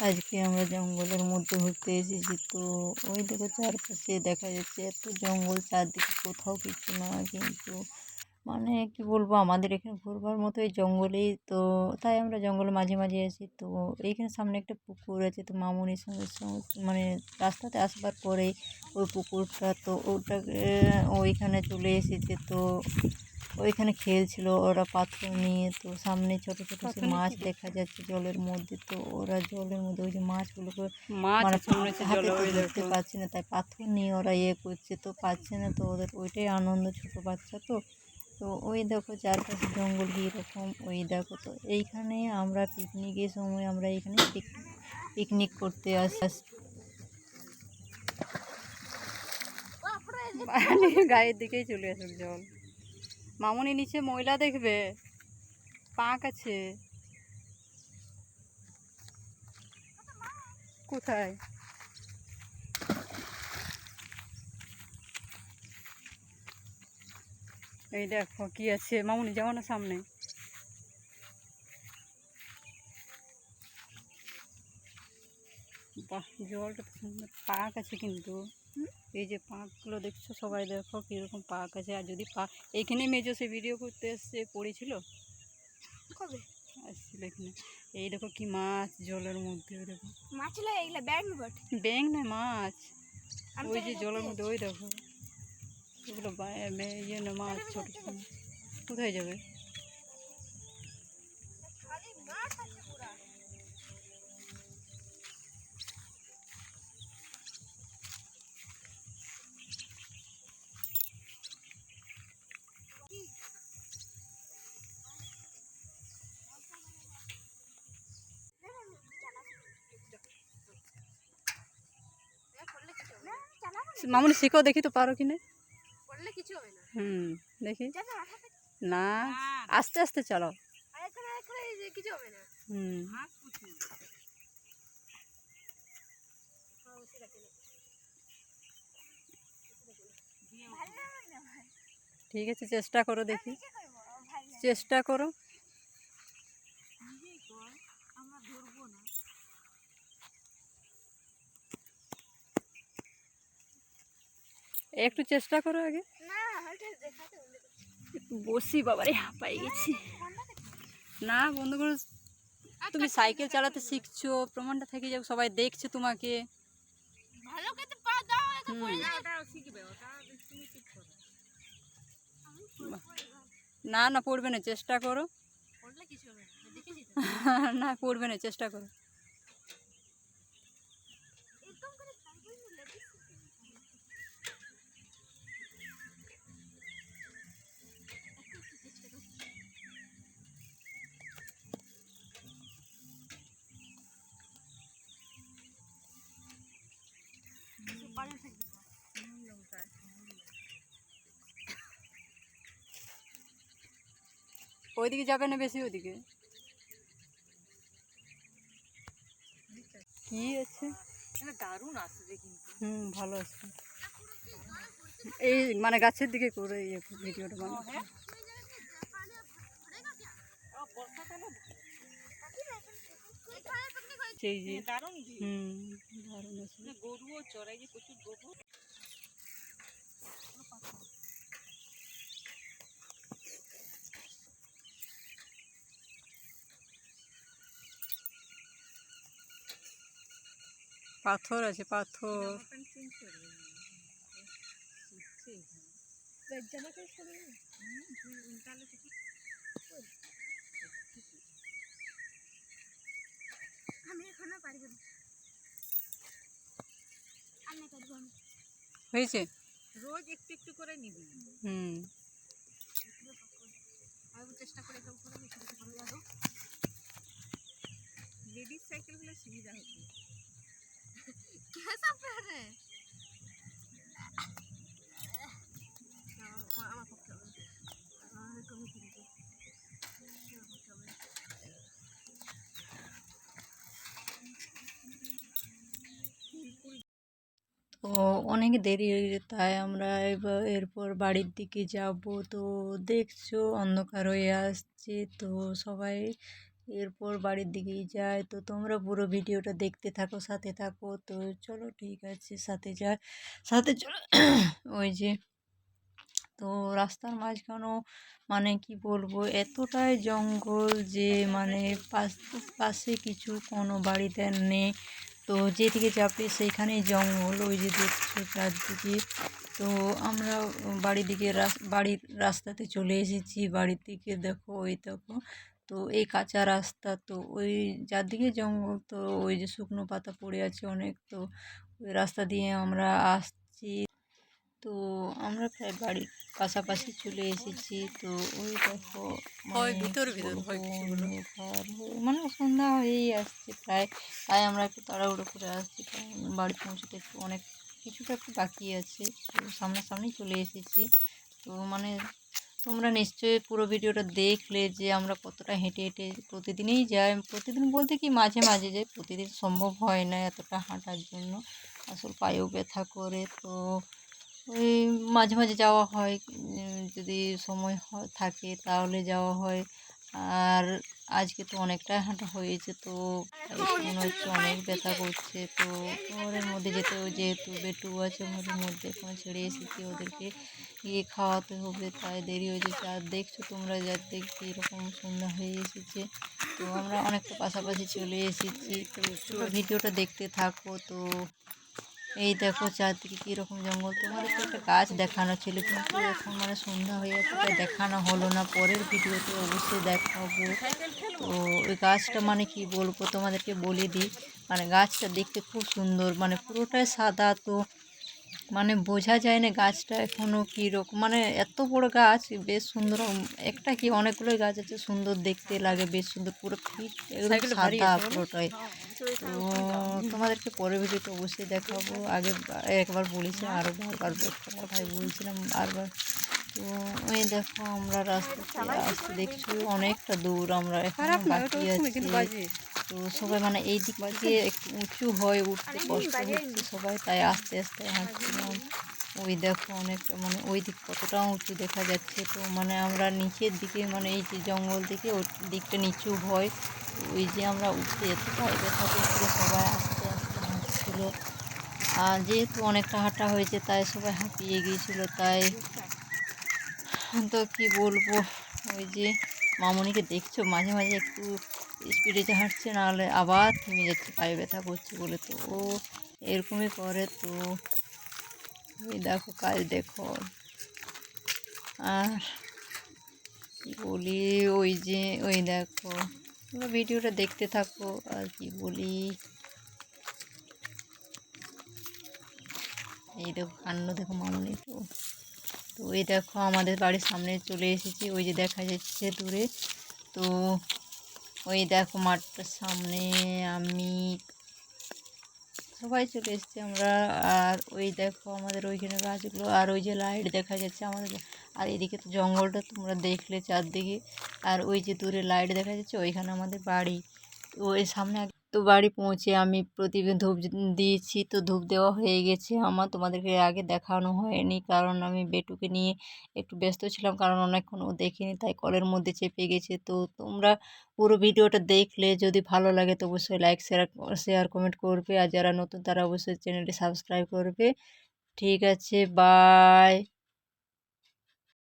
আজকে আমরা জঙ্গলের মধ্যে ঘুরতে এসেছি তো ওই দেখো চারপাশে দেখা যাচ্ছে এত জঙ্গল, চারদিকে কোথাও কিছু না কিন্তু মানে কি বলব, আমাদের এখানে ঘুরবার মতো এই জঙ্গলেই তো, তাই আমরা জঙ্গলের মাঝে মাঝে আসি তো এইখানে সামনে একটা পুকুর আছে তো মামুনির সঙ্গে মানে রাস্তাতে আসবার পরেই ওই পুকুরটা তো ওটাকে ওইখানে চলে এসেছে তো ওইখানে খেলছিল ওরা পাথর নিয়ে তো সামনে ছোট ছোট সে মাছ দেখা যাচ্ছে জলের মধ্যে তো ওরা জলের মধ্যে ওই যে মাছগুলোকে মাছ মানে হাতে তো ধরতে পারছে না তাই পাথর নিয়ে ওরা ইয়ে করছে তো পাচ্ছে না তো ওদের ওইটাই আনন্দ ছোট বাচ্চা তো। তো ওই দেখো চারপাশে জঙ্গল কীরকম ওই দেখো তো। এইখানে আমরা পিকনিকের সময় আমরা এখানে পিকনিক করতে আসি গায়ের দিকেই চলে আসুক জল মামুনি নিচে ময়লা দেখবে। পাঁক আছে। কোথায়? এই দেখো কি আছে। মামুনি, যাও না সামনে। বাহ, জলটা সুন্দর পাক আছে কিন্তু। এই যে পাকগুলো দেখছ সবাই দেখো কীরকম পাক আছে। আর যদি পাক এইখানে মেজো সে ভিডিও করতে এসছে পড়েছিল? কবে? আসছিল এখানে। এই দেখো কি মাছ জলের মধ্যে ওই দেখো। মাছ লাগে এগুলা ব্যাং বট। ব্যাং না মাছ। ওই যে জলের মধ্যে ওই দেখো। মে- ইয়ে না মাছ ছোট ছোট। কোথায় যাবে খালি মাছ আছে পুরা মামুনি শিখো দেখি তো পারো কি না। হুম দেখি। না আস্তে আস্তে চলো। হুম। ঠিক আছে চেষ্টা করো দেখি। চেষ্টা করো নিজেই কর, আমরা ধরবো না। একটু চেষ্টা করো আগে না, ওটা দেখাতে হবে। একটু বসি বাবারে হাঁপাই গেছি না বন্ধু করো তুমি সাইকেল চালাতে শিখছো প্রমাণটা থেকে যাও সবাই দেখছে তোমাকে ভালো করে পা দাও, একে হুম। পড়ে যাবে। না না পড়বে না চেষ্টা করো। না পড়বে না চেষ্টা করো একদম করে সাইকেল নিলে দিস। পানি থাকবে তো। ওইদিকে যাবে না বেশি ওইদিকে? কি আছে? দারুণ আসবে কিন্তু হুম ভালো আছে। এই মানে গাছের দিকে করে ইয়ে ভিডিওটা বানাচ্ছি সেই যে দারুণ হুম দারুণ গরুও চড়াই যে প্রচুর গরু। পাথর আছে পাথর। আমি এখনও পারব না। আমি পারব না হয়েছে? রোজ একটু একটু করে নিবি। হুম। আমি চেষ্টা করে লেডিস সাইকেল হলে সুবিধা হতো তো অনেক দেরি হয়ে তাই আমরা এবার এরপর বাড়ির দিকে যাব। তো দেখছ, অন্ধকার হয়ে আসছে, তো সবাই এরপর বাড়ির দিকেই যাই তো তোমরা পুরো ভিডিওটা দেখতে থাকো, সাথে থাকো। তো চলো ঠিক আছে, সাথে যাই সাথে চলো, ওই যে, তো রাস্তার মাঝখানেও মানে কি বলব, এতটাই জঙ্গল যে মানে পাশ কিছু কোনো বাড়িতে নেই। তো যেদিকে যাবে সেইখানেই জঙ্গল, ওই যে দেখছ চারদিকে। তো আমরা বাড়ির দিকে বাড়ির রাস্তাতে চলে এসেছি। বাড়ির দিকে দেখো, ওই দেখো। তো এই কাঁচা রাস্তা তো ওই চারদিকে জঙ্গল তো ওই যে শুকনো পাতা পড়ে আছে অনেক তো ওই রাস্তা দিয়ে আমরা আসছি। তো আমরা প্রায় বাড়ির পাশাপাশি চলে এসেছি। তো ওই দেখো মানে মানে সন্ধ্যা হয়েই আসছে প্রায়। তাই আমরা একটু তাড়াহুড়ো করে আসছি কারণ বাড়ি পৌঁছতে একটু অনেক কিছুটা একটু বাকি আছে। তো সামনাসামনি চলে এসেছি। তো মানে তোমরা নিশ্চয়ই পুরো ভিডিওটা দেখলে যে আমরা কতটা হেঁটে হেঁটে প্রতিদিনই যাই। প্রতিদিন বলতে কি মাঝে মাঝে যাই, প্রতিদিন সম্ভব হয় না এতটা হাঁটার জন্য। আসল পায়েও ব্যথা করে, তো ওই মাঝে মাঝে যাওয়া হয়। যদি সময় থাকে তাহলে যাওয়া হয়। আর আজকে তো অনেকটা হাঁটা হয়েছে, তো মনে হচ্ছে অনেক ব্যথা করছে, তো ঘরের মধ্যে যেতে যেহেতু বেটু আছে, ঘরের মধ্যে এখনও ছেড়ে এসেছি, ওদেরকে গিয়ে খাওয়াতে হবে, তাই দেরি হয়ে যাচ্ছে আর দেখছ তোমরা যাতে এরকম সন্ধ্যা হয়ে এসেছে, তো আমরা অনেকটা পাশাপাশি চলে এসেছি, তো ভিডিওটা দেখতে থাকো, তো এই দেখো চারদিকে কীরকম জঙ্গল। তোমার তো একটা গাছ দেখানো ছিল, কিন্তু এখন মানে সন্ধ্যা হয়ে যাচ্ছে দেখানো হলো না। পরের ভিডিওতে অবশ্যই দেখাবো। তো ওই গাছটা মানে কি বলব, তোমাদেরকে বলে দিই। মানে গাছটা দেখতে খুব সুন্দর মানে পুরোটাই সাদা তো মানে বোঝা যায় না গাছটা এখনও কীরকম মানে এত বড় গাছ বেশ সুন্দর একটা কি অনেকগুলোই গাছ আছে সুন্দর দেখতে লাগে বেশ সুন্দর পুরো ফিট একদম সাদা পুরোটাই তো তোমাদেরকে পরের ভিডিওতে অবশ্যই দেখাবো। আগে একবার বলেছি আরও বারবার একটা কথাই বলছিলাম বারবার। তো ওই দেখো আমরা রাস্তাতে আসতে দেখছি অনেকটা দূর আমরা এখন বাকি আছে। তো সবাই মানে এই দিক থেকে একটু উঁচু হয় উঠতে কষ্ট হচ্ছে সবাই তাই আস্তে আস্তে হাঁটছিলাম। ওই দেখো অনেকটা মানে ওই দিক কতটা উঁচু দেখা যাচ্ছে। তো মানে আমরা নিচের দিকে মানে এই যে জঙ্গল থেকে ওই দিকটা নিচু হয় ওই যে আমরা উঠতে এতটাই ব্যথা করছিল সবাই আস্তে আস্তে হাঁটছিল। আর যেহেতু অনেকটা হাঁটা হয়েছে তাই সবাই হাঁপিয়ে গিয়েছিল তাই তো কি বলব? ওই যে মামনিকে দেখছ মাঝে মাঝে একটু স্পিডে হাঁটছে, নাহলে আবার থেমে যাচ্ছে, পায়ে ব্যথা করছে বলে তো। ও এরকমই করে তো। ওই দেখো, কাজ দেখো। আর কী বলি, ওই যে, ওই দেখো। তোমরা ভিডিওটা দেখতে থাকো, আর কি বলি। এই দেখো কান্ন দেখো মামনি তো। তো এই দেখো, আমাদের বাড়ির সামনে চলে এসেছি, ওই যে দেখা যাচ্ছে দূরে। তো ওই দেখো মাঠটার সামনে আমি সবাই চলে এসছি আমরা। আর ওই দেখো আমাদের ওইখানে গাছগুলো, আর ওই যে লাইট দেখা যাচ্ছে আমাদের। আর এদিকে তো জঙ্গলটা তোমরা দেখলে চারদিকে। আর ওই যে দূরে লাইট দেখা যাচ্ছে, ওইখানে আমাদের বাড়ি। ওই সামনে তো বাড়ি পৌঁছে আমি প্রতিদিন ধূপ দিয়েছি তো ধূপ দেওয়া হয়ে গেছে আমার। তোমাদেরকে আগে দেখানো হয়নি কারণ আমি বেটুকে নিয়ে একটু ব্যস্ত ছিলাম কারণ অনেকক্ষণ ও দেখিনি তাই কলের মধ্যে চেপে গেছে। তো তোমরা পুরো ভিডিওটা দেখলে যদি ভালো লাগে তো অবশ্যই লাইক শেয়ার শেয়ার কমেন্ট করবে। আর যারা নতুন তারা অবশ্যই চ্যানেলটি সাবস্ক্রাইব করবে। ঠিক আছে বাই